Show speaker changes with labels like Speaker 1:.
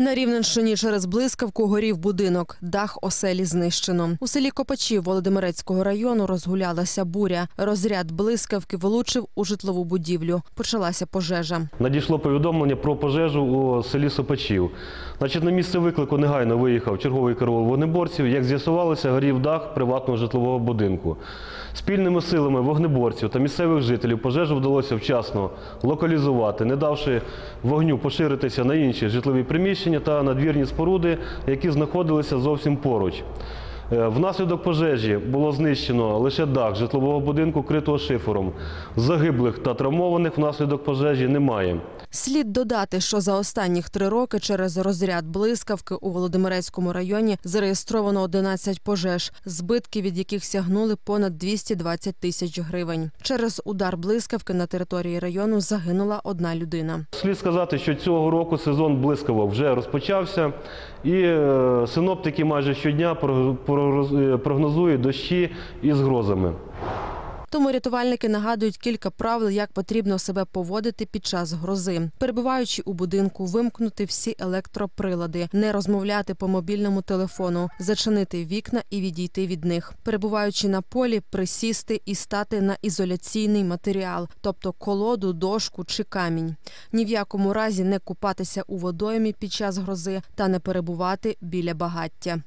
Speaker 1: На Рівненщині через блискавку горів будинок. Дах оселі знищено. У селі Копачі Володимирецького району розгулялася буря. Розряд блискавки влучив у житлову будівлю. Почалася пожежа.
Speaker 2: Надійшло повідомлення про пожежу у селі Сопачів. Значить, на місце виклику негайно виїхав черговий караул вогнеборців. Як з'ясувалося, горів дах приватного житлового будинку. Спільними силами вогнеборців та місцевих жителів пожежу вдалося вчасно локалізувати, не давши вогню поширитися на інші житлові приміщення та надвірні споруди, які знаходилися зовсім поруч. Е, Внаслідок пожежі було знищено лише дах житлового будинку, критого шифером. Загиблих та травмованих внаслідок пожежі немає.
Speaker 1: Слід додати, що за останніх три роки через розряд блискавки у Володимирецькому районі зареєстровано 11 пожеж, збитки від яких сягнули понад 220 тисяч гривень. Через удар блискавки на території району загинула одна людина.
Speaker 2: Слід сказати, що цього року сезон блискавок вже розпочався, і е, синоптики майже щодня про- прогнозують дощі із грозами.
Speaker 1: Тому рятувальники нагадують кілька правил, як потрібно себе поводити під час грози. Перебуваючи у будинку, вимкнути всі електроприлади, не розмовляти по мобільному телефону, зачинити вікна і відійти від них. Перебуваючи на полі, присісти і стати на ізоляційний матеріал, тобто колоду, дошку чи камінь. Ні в якому разі не купатися у водоймі під час грози та не перебувати біля багаття.